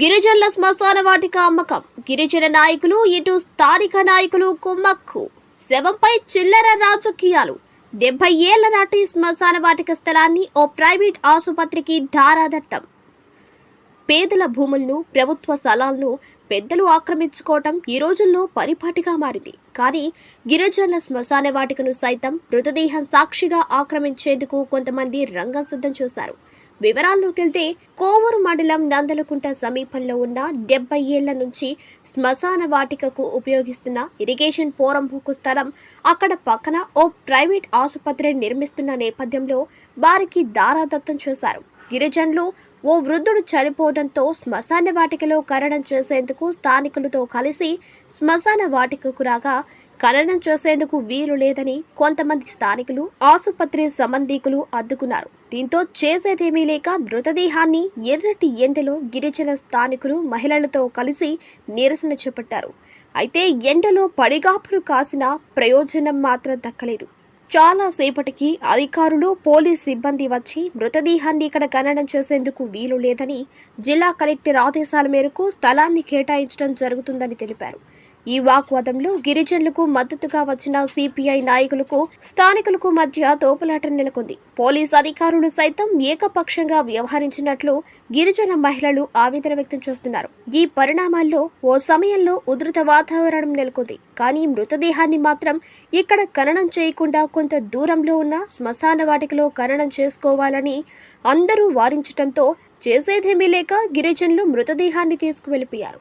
గిరిజనుల శ్మశాన వాటిక అమ్మకం. గిరిజన నాయకులు ఇటు స్థానిక నాయకులు కుమ్మక్కు. శవంపై చిల్లర రాజకీయాలు. డెబ్బై ఏళ్ళ నాటి శ్మశాన వాటిక స్థలాన్ని ఓ ప్రైవేట్ ఆసుపత్రికి ధారాదత్తం. పేదల భూములను ప్రభుత్వ స్థలాలను పెద్దలు ఆక్రమించుకోవటం ఈ రోజుల్లో పరిపాటిగా మారింది. కానీ గిరిజనుల శ్మశాన వాటికను సైతం మృతదేహం సాక్షిగా ఆక్రమించేందుకు కొంతమంది రంగం సిద్ధం చేశారు. వివరాల్లోకెళ్తే కోవూరు మండలం నందలకుంట సమీపంలో ఉన్న డెబ్బై ఏళ్ళ నుంచి శ్మశాన వాటికకు ఉపయోగిస్తున్న ఇరిగేషన్ పోరంబోకు స్థలం అక్కడ పక్కన ఓ ప్రైవేట్ ఆసుపత్రి నిర్మిస్తున్న నేపథ్యంలో వారికి దారాదత్తం చేశారు. గిరిజనులు ఓ వృద్ధుడు చనిపోవడంతో శ్మశాన వాటికలో ఖననం చేసేందుకు స్థానికులతో కలిసి శ్మశాన వాటికకు రాగా ఖననం చేసేందుకు వీలు లేదని కొంతమంది స్థానికులు ఆసుపత్రి సంబంధీకులు అడ్డుకున్నారు. దీంతో చేసేదేమీ లేక మృతదేహాన్ని ఎర్రటి ఎండలో గిరిజన స్థానికులు మహిళలతో కలిసి నిరసన చేపట్టారు. అయితే ఎండలో పడిగాపులు కాసిన ప్రయోజనం మాత్రం దక్కలేదు. చాలాసేపటికి అధికారులు పోలీస్ సిబ్బంది వచ్చి మృతదేహాన్ని ఇక్కడ ఖననం చేసేందుకు వీలు లేదని జిల్లా కలెక్టర్ ఆదేశాల మేరకు స్థలాన్ని కేటాయించడం జరుగుతుందని తెలిపారు. ఈ వాగ్వాదంలో గిరిజనులకు మద్దతుగా వచ్చిన సిపిఐ నాయకులకు స్థానికులకు మధ్య తోపులాట నెలకొంది. పోలీస్ అధికారులు సైతం ఏకపక్షంగా వ్యవహరించినట్లు గిరిజన మహిళలు ఆవేదన వ్యక్తం చేస్తున్నారు. ఈ పరిణామాల్లో ఓ సమయంలో ఉధృత వాతావరణం నెలకొంది. కానీ మృతదేహాన్ని మాత్రం ఇక్కడ ఖననం చేయకుండా కొంత దూరంలో ఉన్న శ్మశాన వాటికలో ఖననం చేసుకోవాలని అందరూ వారించటంతో చేసేదేమీ లేక గిరిజనులు మృతదేహాన్ని తీసుకువెళ్ళిపోయారు